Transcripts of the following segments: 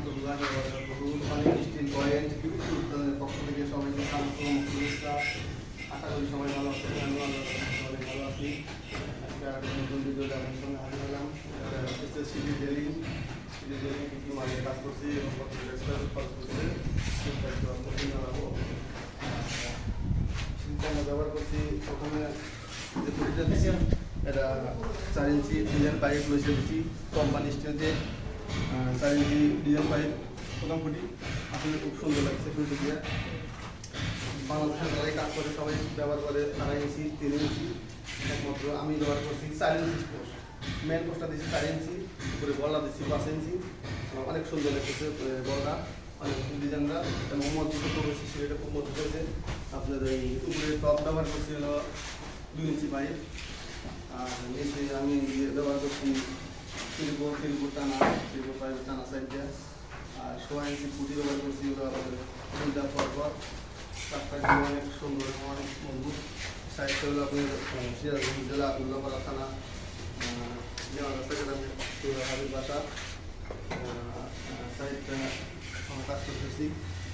রহমতুল্লাহ অনেক স্টিল পক্ষ থেকে সবাইকে স্বাগত আশা করি সবাই ভালো আছেন আমি ভালো আছি নতুন ভিডিও আপনার সঙ্গে হাজির হলাম সিডি ডেলি সিডি ডেলি কী কী মানে কাজ করছি এবং কাজ করছে সেটা জানাব করছি প্রথমে এটা চার ইঞ্চি ডিজাইন পাইপ দিচ্ছি কোম্পানি স্টিলতে চার ইঞ্চি ডিজাইন পাইপ প্রথম আসলে খুব সুন্দর লাগছে খুঁটি দিয়ে। কাজ করে, সবাই ব্যবহার করে আড়াই ইঞ্চি, তিন একমাত্র আমি ব্যবহার করছি চার ইঞ্চি মেন পোস্টটা দিচ্ছি চার ইঞ্চি, উপরে বলটা দিচ্ছি পাঁচ ইঞ্চি। অনেক সুন্দর লাগতেছে বলটা। অনেক ডিজাইনটা। এবং মজবুত করেছি সেটা খুব মজবুত হয়েছে। আপনার এই উপরে টপ ব্যবহার করছি হলো দুই ইঞ্চি পাইপ। আর নিচে আমি ব্যবহার করছি শিল্প শিল্প টানা শিল্প পাইপ টানা সাইড আর সোয়া ইঞ্চি পুঁটি ব্যবহার করছি ওগুলো আমাদের দুইটা পরপর কিন্তু অনেক সুন্দর, অনেক মজবুত। সাইডটা হলো আপনার সিরাজগঞ্জ জেলা উল্লাপাড়া থানা। জেলা রাস্তা গ্রামে হাবিব বাসা সাইডটা আমরা কাজ করতেছি।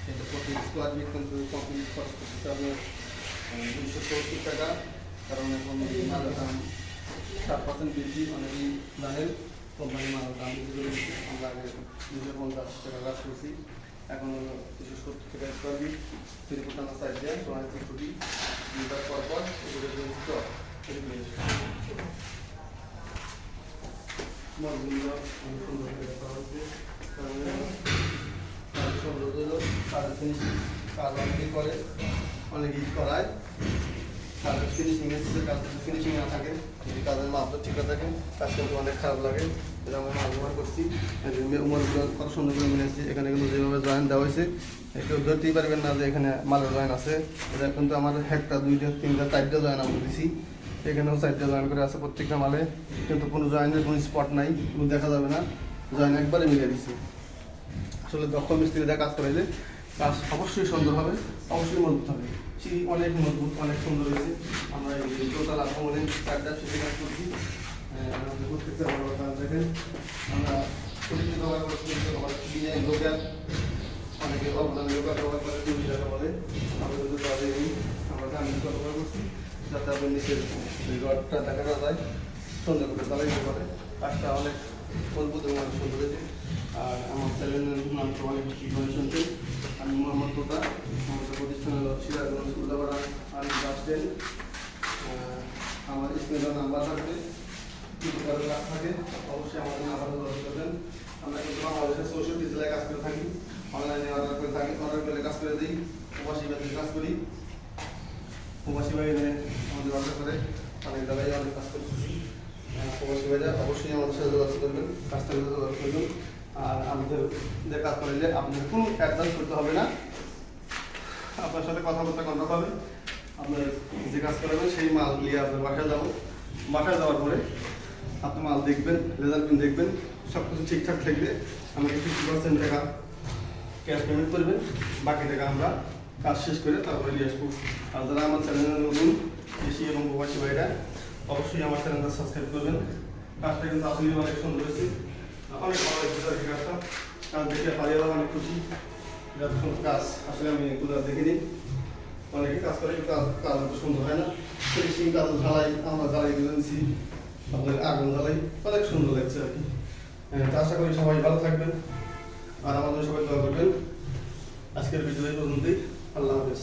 এটা প্রতি স্কোয়ার ফিট কিন্তু কমপ্লিট খরচ করতেছে আপনার দুইশো সত্তর টাকা। কারণ এখন মালের দাম সাত পার্সেন্ট বেশি, অনেকেই জানেন কোম্পানির মালের দাম বেশি আমরা আগে দুশো পঞ্চাশ টাকা কাজ করছি। এখন হলো দুশো সত্তর টাকা স্কোয়ার ফিট তিরিপুটানা সাইড দিয়ে সোনালি ফুটি দুইটার পর পর স্টক মলগুলো অনেক সুন্দর করে করা হচ্ছে। ফিনিশিং কাজ অনেকেই করে, অনেকেই করায়। কাজের ফিনিশিং ফিনিশিং না থাকে, যদি কাজের মাপটা থাকে করতে অনেক খারাপ লাগে। এটা আমি মাল ব্যবহার করছি। সুন্দর করে এখানে কিন্তু যেভাবে জয়েন দেওয়া হয়েছে ধরতেই পারবেন না যে এখানে মালের জয়েন আছে। এটা কিন্তু আমার একটা দুইটা জয়েন আমি দিছি। এখানেও জয়েন করে আছে প্রত্যেকটা মালে। কিন্তু কোনো জয়েনের কোনো স্পট নাই, কোনো দেখা যাবে না। জয়েন একবারে মিলে দিছি। আসলে দক্ষ মিস্ত্রি কাজ করাইলে কাজ অবশ্যই সুন্দর হবে, অবশ্যই মজবুত হবে। সিঁড়ি অনেক মজবুত, অনেক সুন্দর হয়েছে। আমরা এই টোটাল আক্রমণে চারটা সিঁড়ি কাজ করছি। প্রত্যেকটা বড় দেখেন। আমরা প্রতিটি ব্যবহার করছি ডিজাইন অনেকে অবদান ব্যবহার করে দুই টাকা বলে। আমরা কিন্তু তাদের এই আমরা ব্যবহার করছি। যাতে আপনার নিচের রডটা যায়। সুন্দর করে চালাইতে পারে। কাজটা অনেক মজবুত এবং অনেক আর আমার চ্যানেলের নাম তো অনেক বেশি করে শুনছেন আমি মোহাম্মদ আমাদের প্রতিষ্ঠান হলো Sirajganj Ullapara army bus stand আমার স্ক্রিনের নাম্বার থাকে অবশ্যই আমাদের নাম্বার যোগাযোগ করবেন আমরা কিন্তু কাজ করে থাকি অনলাইনে অর্ডার করে থাকি অর্ডার করে কাজ করে দিই প্রবাসী কাজ করি প্রবাসী বাইরে আমাদের অর্ডার করে অনেক জায়গায় অনেক কাজ করতেছি প্রবাসী বাইরে অবশ্যই আমাদের সাথে যোগাযোগ করবেন কাজটার যোগাযোগ করবেন। আর আমাদের যে কাজ করাইলে আপনার কোনো অ্যাডভান্স করতে হবে না। আপনার সাথে কথাবার্তা কন্ট্যাক্ট হবে। আপনার যে কাজ করাবেন, সেই মাল নিয়ে আপনার বাসায় যাব। বাসায় যাওয়ার পরে আপনি মাল দেখবেন রেজাল্ট দেখবেন সব কিছু ঠিকঠাক থাকবে। আমাকে ফিফটি পার্সেন্ট টাকা ক্যাশ পেমেন্ট করবেন। বাকি টাকা আমরা কাজ শেষ করে তারপরে নিয়ে আসব। আর যারা আমার চ্যানেলে নতুন, দেশি এবং প্রবাসী ভাইরা অবশ্যই আমার চ্যানেলটা সাবস্ক্রাইব করবেন। কাজটা কিন্তু আসলে অনেক সুন্দর হয়েছে। অনেক ভালো লাগছে কাজটা। কাজ দেখে পালিয়ে অনেক খুশি। এরকম কাজ আসলে আমি এগুলো দেখিনি। অনেকে কাজ করে কাজ কাজ সুন্দর হয় না। ফিনিশিং কাজ জ্বালাই, আমরা জ্বালাই দিয়েছি। আপনার আগুন জ্বালাই। অনেক সুন্দর লাগছে আর কি। হ্যাঁ, আশা করি সবাই ভালো থাকবেন। আর আমাদের সবাই দোয়া করবেন। আজকের ভিডিও পর্যন্তই। আল্লাহ হাফেজ।